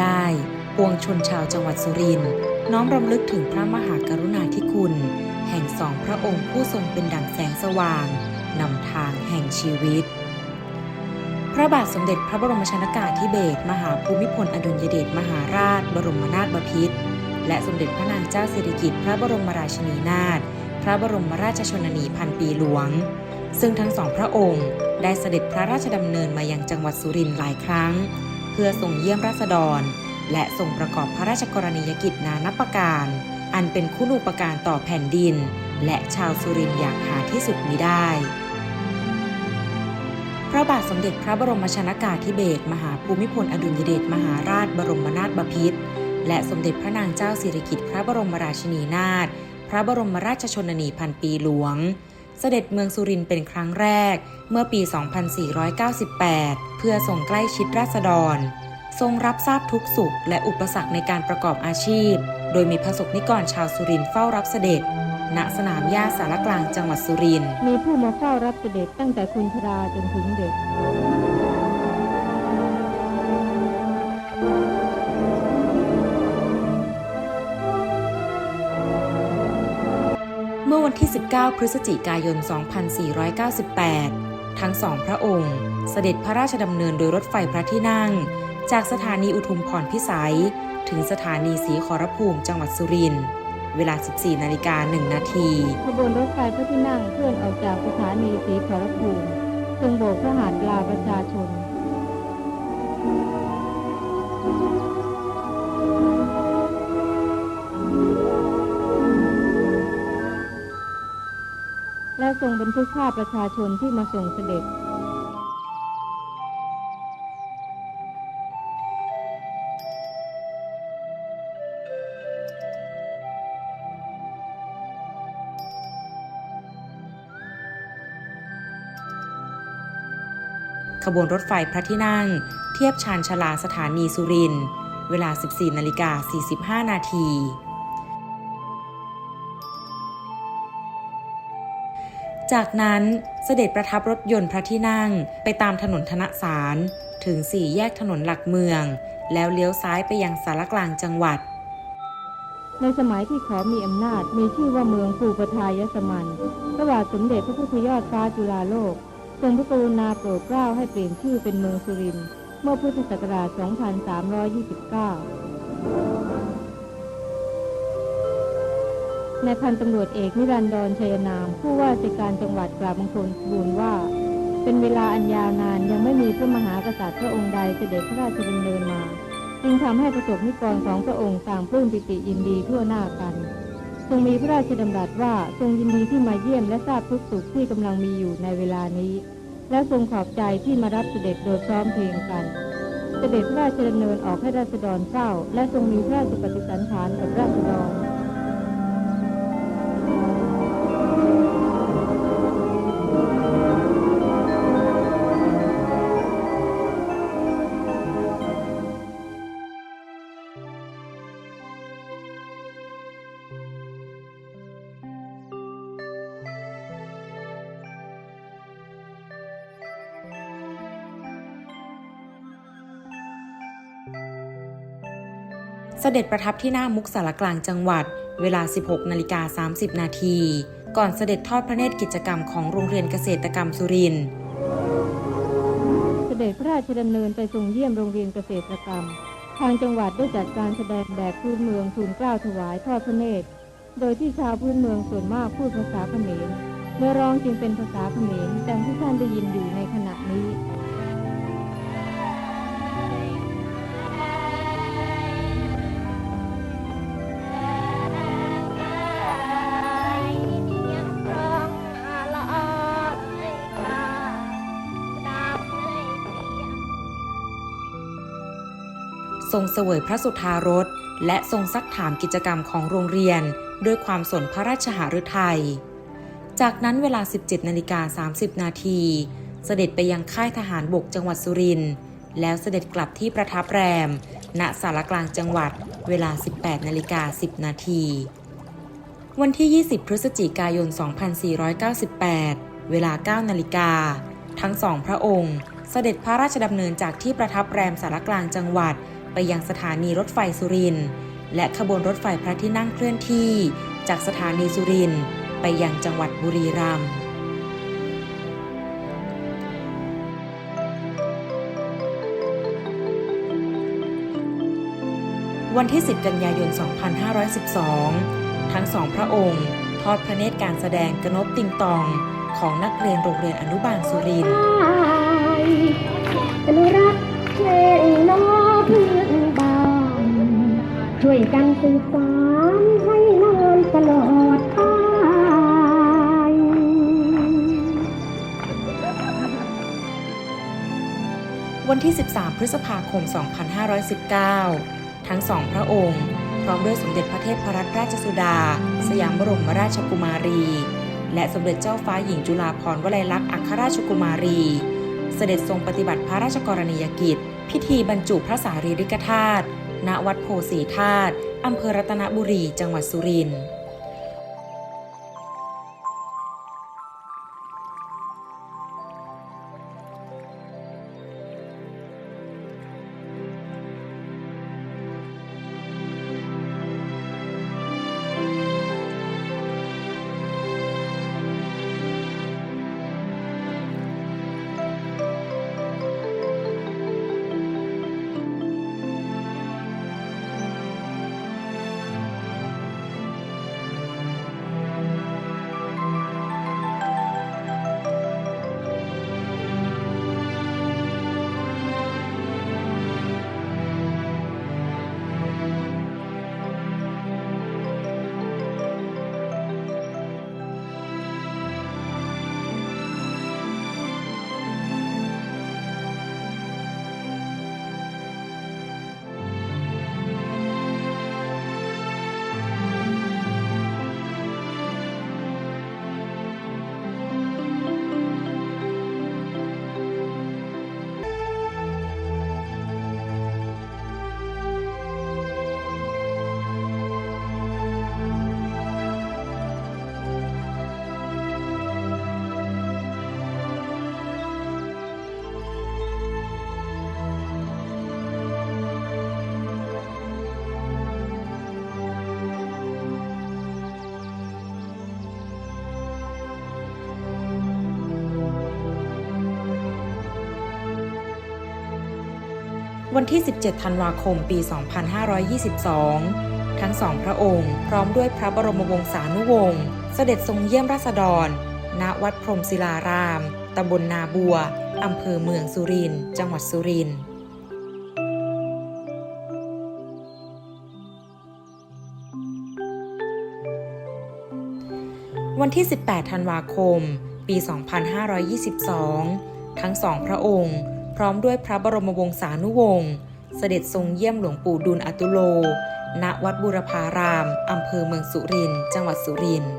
ได้ ปวงชนชาวจังหวัดสุรินทร์น้อมรำลึกถึงพระมหากรุณาธิคุณ แห่งสองพระองค์ผู้ทรงเป็นดั่งแสงสว่างนำทางแห่งชีวิต พระบาทสมเด็จพระบรมชนากาธิเบศรมหาภูมิพลอดุลยเดชมหาราช บรมนาถบพิตรและสมเด็จพระนางเจ้าสิริกิติ์พระบรมราชินีนาถพระบรมราชชนนีพันปีหลวง ซึ่งทั้งสองพระองค์ได้เสด็จพระราชดำเนินมายังจังหวัดสุรินทร์หลายครั้ง พื่อทรงเยี่ยมราษฎร และทรงประกอบพระราชกรณียกิจนานับประการ อันเป็นคุณูปการต่อแผ่นดิน และชาวสุรินทร์อย่างหาที่สุดมิได้ พระบาทสมเด็จพระบรมชนากาธิเบศรมหาภูมิพลอดุลยเดชมหาราชบรมนาถบพิตรและสมเด็จพระนางเจ้าสิริกิติ์พระบรมราชินีนาถพระบรมราชชนนีพันปีหลวง เสด็จเมืองสุรินทร์เป็นครั้งแรก เมื่อปี 2498 เพื่อทรงใกล้ชิดราษฎร ทรงรับทราบทุกสุขและอุปสรรคในการประกอบอาชีพ โดยมีพระสกนิกรชาวสุรินทร์เฝ้ารับเสด็จ ณสนามหญ้าสารกลางจังหวัดสุรินทร์มีผู้มาเฝ้ารับเสด็จตั้งแต่คุณชราจนถึงเด็ก ที่ 19 พฤศจิกายน 2498 ทั้งสองพระองค์ เสด็จพระราชดำเนินโดยรถไฟพระที่นั่ง จากสถานีอุทุมพรพิสัย ถึงสถานีสีขอรภูมิจังหวัดสุรินทร์เวลา 14 นาฬิกา 1 นาทีขบวนรถไฟพระที่นั่งเคลื่อนออกจากสถานีศรีขอรภูมิทรงโบกพระหัตถ์ลาประชาชน ทรงบันทึกภาประชาชนที่มาส่งเสด็จ ขบวนรถไฟพระที่นั่ง เทียบชานชลาสถานีสุริน เวลา 14นาฬิกา45 นาที จากนั้นเสด็จประทับรถยนต์พระที่นั่งไปตามถนนธนสาร ถึงสี่แยกถนนหลักเมือง แล้วเลี้ยวซ้ายไปยังสารกลางจังหวัด ในสมัยที่ขอมีอำนาจมีชื่อว่าเมืองภูปทายสมันพระบาทสมเด็จพระพุทธยอดฟ้าจุฬาโลกทรงพระกรุณาโปรดเกล้าให้เปลี่ยนชื่อเป็นเมืองสุรินทร์เมื่อพุทธศักราช 2329 ในพันตำรวจเอกนิรันดรชัยนาม ผู้ว่าราชการจังหวัดกราบบังคลทูลว่า เป็นเวลาอันยาวนานยังไม่มีพระมหากษัตริย์พระองค์ใดเสด็จพระราชดำเนินมา จึงทำให้ประสบนิกรของพระองค์ต่างปลื้มปิติยินดีทั่วหน้ากัน ทรงมีพระราชดำรัสว่าทรงยินดีที่มาเยี่ยมและทราบทุกสุขที่กำลังมีอยู่ในเวลานี้ และทรงขอบใจที่มารับเสด็จโดยพร้อมเพรียงกันเสด็จพระราชดำเนินออกให้ราษฎรเฝ้า และทรงมีพระราชปฏิสันถานกับราษฎร เสด็จประทับที่หน้ามุกสารกลางจังหวัด เวลา 16นาฬิกา30 นาที ก่อนเสด็จทอดพระเนตรกิจกรรมของโรงเรียนเกษตรกรรมสุรินทร์เสด็จพระราชดำเนินไปทรงเยี่ยมโรงเรียนเกษตรกรรม ทางจังหวัดได้จัดการแสดงแบบพื้นเมืองทูลเกล้าถวายทอดพระเนตร โดยที่ชาวพื้นเมืองส่วนมากพูดภาษาเขมรเมื่อร้องจึงเป็นภาษาเขมรดังที่ท่านได้ยินอยู่ในขณะนี้ ทรงเสวยพระสุธารสและทรงซักถามกิจกรรมของโรงเรียน ด้วยความสนพระราชหฤทัย จากนั้นเวลา 17นาฬิกา30 นาที เสด็จไปยังค่ายทหารบกจังหวัดสุรินทร์แล้วเสด็จกลับที่ประทับแรม ณสารกลางจังหวัด เวลา 18นาฬิกา10 นาที วันที่ 20 พฤศจิกายน 2498 เวลา 9 นาฬิกา ทั้งสองพระองค์ เสด็จพระราชดำเนินจากที่ประทับแรมสารกลางจังหวัด ไปยังสถานีรถไฟสุรินทร์และขบวนรถไฟพระที่นั่งเคลื่อนที่ จากสถานีสุรินทร์ไปยังจังหวัดบุรีรัมย์วันที่ 10 กันยายน 2512 ทั้งสองพระองค์ ทอดพระเนตรการแสดงกนบติงตองของนักเรียนโรงเรียนอนุบาลสุรินทร์รัก เพลงน้อเพื่อนบ้านช่วยกันสืบสานให้นานตลอดไปวันที่ 13 พฤษภาคม 2519 ทั้งสองพระองค์ พร้อมด้วยสมเด็จพระเทพรัตนราชสุดา สยามบรมราชกุมารี และสมเด็จเจ้าฟ้าหญิงจุฬาภรณ์วลัยลักษณ์อัครราชกุมารี เสด็จทรงปฏิบัติพระราชกรณียกิจ พิธีบรรจุพระสารีริกธาตุณวัดโพสีธาตุอำเภอรัตนบุรี จังหวัดสุรินทร์ วันที่ 17 ธันวาคม ปี 2522 ทั้งสองพระองค์พร้อมด้วยพระบรมวงศานุวงศ์เสด็จทรงเยี่ยมราษฎร ณ วัดพรมศิลาราม ตำบลนาบัว อำเภอเมืองสุรินทร์ จังหวัดสุรินทร์วันที่ 18 ธันวาคม ปี 2522 ทั้งสองพระองค์ พร้อมด้วยพระบรมวงศานุวงศ์เสด็จทรงเยี่ยมหลวงปู่ดุลอตุโล ณ วัดบูรพาราม อำเภอเมืองสุรินทร์จังหวัดสุรินทร์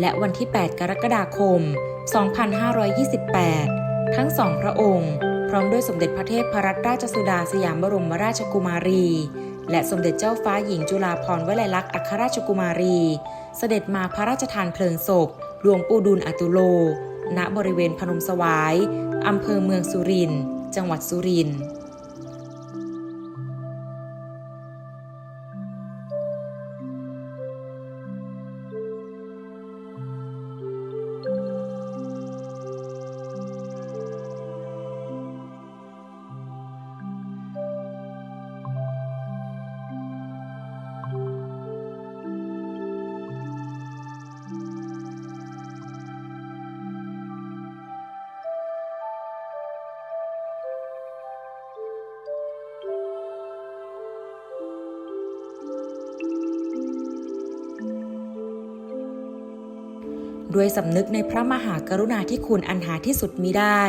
และวันที่ 8 กรกฎาคม 2528 ทั้งสองพระองค์ ร้อมด้วยสมเด็จพระเทพรัตนราชสุดาสยามบรมราชกุมารี และสมเด็จเจ้าฟ้าหญิงจุฬาภรณ์วลัยลักษณ์อัครราชกุมารี เสด็จมาพระราชทานเพลิงศพ หลวงปู่ดุลอตุโล ณบริเวณพนมสวายอำเภอเมืองสุรินทร์จังหวัดสุรินทร์ ด้วยสำนึกในพระมหากรุณาธิคุณอันหาที่สุดมิได้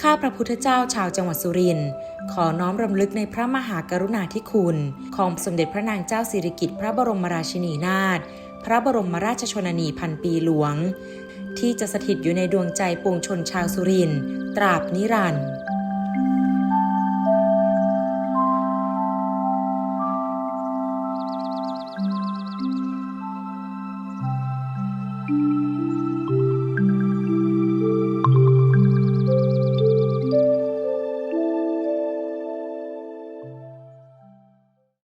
ข้าพระพุทธเจ้าชาวจังหวัดสุรินทร์ขอน้อมรำลึกในพระมหากรุณาธิคุณ ของสมเด็จพระนางเจ้าสิริกิติ์พระบรมราชินีนาถพระบรมราชชนนีพันปีหลวง ที่จะสถิตอยู่ในดวงใจปวงชนชาวสุรินทร์ตราบนิรันดร์